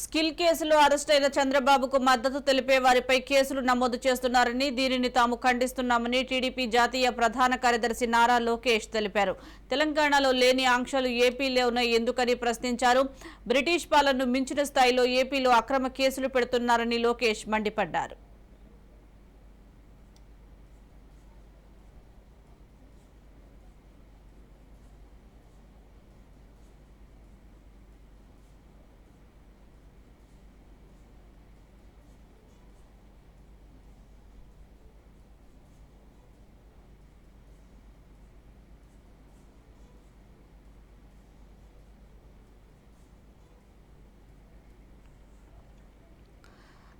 Skill కేసులో అరెస్టైన చంద్రబాబుకు మద్దతు తెలిపే వారిపై కేసులు నమోదు చేస్తున్నారని దీనిని తాము ఖండిస్తున్నామని టీడీపీ జాతీయ ప్రధాన కార్యదర్శి నారా లోకేష్ తెలిపారు. తెలంగాణలో లేని ఆంక్షలు ఏపీలో ఉన్నాయి ఎందుకని ప్రశ్నించారు. బ్రిటిష్ పాలనను మించిన స్థాయిలో ఏపీలో అక్రమ కేసులు పెడుతున్నారని లోకేష్ మండిపడ్డారు.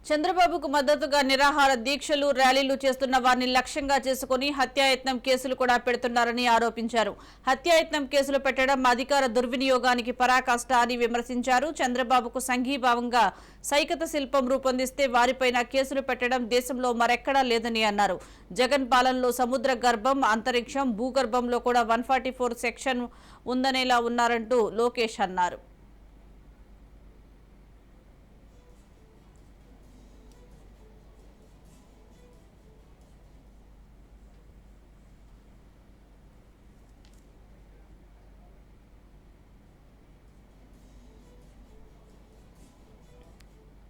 చంద్రబాబుకు మద్దతుగా నిరాహార దీక్షలు ర్యాలీలు చేస్తున్న వారిని లక్ష్యంగా చేసుకుని హత్యాయత్నం కేసులు కూడా పెడుతున్నారని ఆరోపించారు. హత్యాయత్నం కేసులు పెట్టడం అధికార దుర్వినియోగానికి పరాకాష్ట అని విమర్శించారు. చంద్రబాబుకు సంఘీభావంగా సైకత శిల్పం రూపొందిస్తే వారిపైన కేసులు పెట్టడం దేశంలో మరెక్కడా లేదని అన్నారు. జగన్ పాలనలో సముద్ర గర్భం అంతరిక్షం భూగర్భంలో కూడా వన్ సెక్షన్ ఉందనేలా ఉన్నారంటూ లోకేష్ అన్నారు.